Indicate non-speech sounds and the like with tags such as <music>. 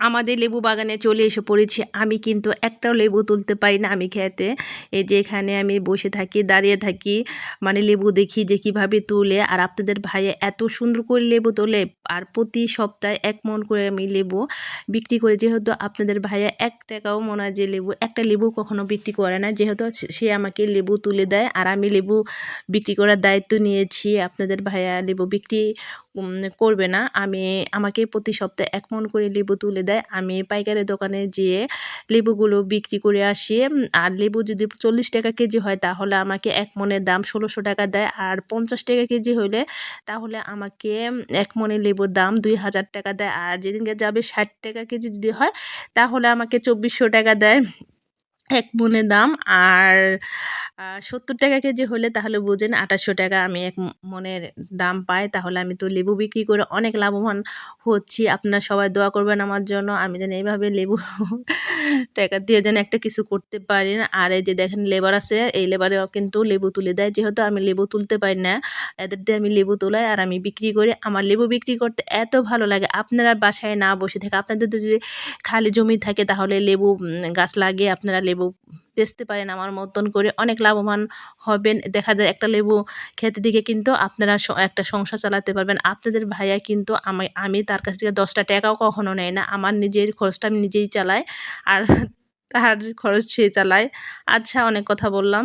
আমাদের লেবু বাগানে চলে এসে পড়েছি। আমি কিন্তু একটাও লেবু তুলতে পারি না আমি খেতে। এই যে এখানে আমি বসে থাকি, দাঁড়িয়ে থাকি মানে লেবু দেখি যে কীভাবে তুলে। আর আপনাদের ভাইয়ে এত সুন্দর করে লেবু তোলে। আর প্রতি সপ্তাহে এক মন করে আমি লেবু বিক্রি করে। যেহেতু আপনাদের ভাইয়া এক টাকাও মনে হয় যে লেবু, একটা লেবু কখনো বিক্রি করে না। যেহেতু সে আমাকে লেবু তুলে দেয়। আর আমি লেবু বিক্রি করার দায়িত্ব নিয়েছি। আপনাদের ভাইয়া লেবু বিক্রি করবে না। আমি আমাকে প্রতি সপ্তাহে এক মন করে লেবু তুলে দেয়। আমি পাইকারি দোকানে যেয়ে লেবুগুলো বিক্রি করে আসি। আর লেবু যদি চল্লিশ টাকা কেজি হয়, তাহলে আমাকে এক মনের দাম ষোলোশো টাকা দেয়। আর পঞ্চাশ টাকা কেজি হলে তাহলে আমাকে এক মনে লেবুর দাম দুই হাজার টাকা দেয়। আর যেদিনকে যাবে ষাট টাকা কেজি যদি হয়, তাহলে আমাকে চব্বিশশো টাকা দেয়। এক মনে দাম। আর সত্তর টাকা কেজি হলে তাহলে বুঝেন আঠাশশো টাকা আমি এক মনের দাম পাই। তাহলে আমি তো লেবু বিক্রি করে অনেক লাভবান হচ্ছি। আপনারা সবাই দোয়া করবেন আমার জন্য। আমি যেন এইভাবে লেবু <laughs> টাকা দিয়ে যেন একটা কিছু করতে পারি। আর এই যে দেখেন লেবার আছে, এই লেবারেও কিন্তু লেবু তুলে দেয়। যেহেতু আমি লেবু তুলতে পারি না, এদের দিয়ে আমি লেবু তোলাই আর আমি বিক্রি করি। আমার লেবু বিক্রি করতে এত ভালো লাগে। আপনারা বাসায় না বসে থাকে, আপনাদের যদি খালি জমি থাকে তাহলে লেবু গাছ লাগিয়ে আপনারা লেবু বেচতে পারেন আমার মতন করে, অনেক লাভবান হবেন। দেখা যায় একটা লেবু খেতে দিকে কিন্তু আপনারা একটা সংসার চালাতে পারবেন। আপনাদের ভাইয়া কিন্তু আমি আমি তার কাছ থেকে দশটা টাকাও কখনো নেয় না। আমার নিজের খরচটা আমি নিজেই চালাই আর তার খরচ সে চালায়। আচ্ছা অনেক কথা বললাম।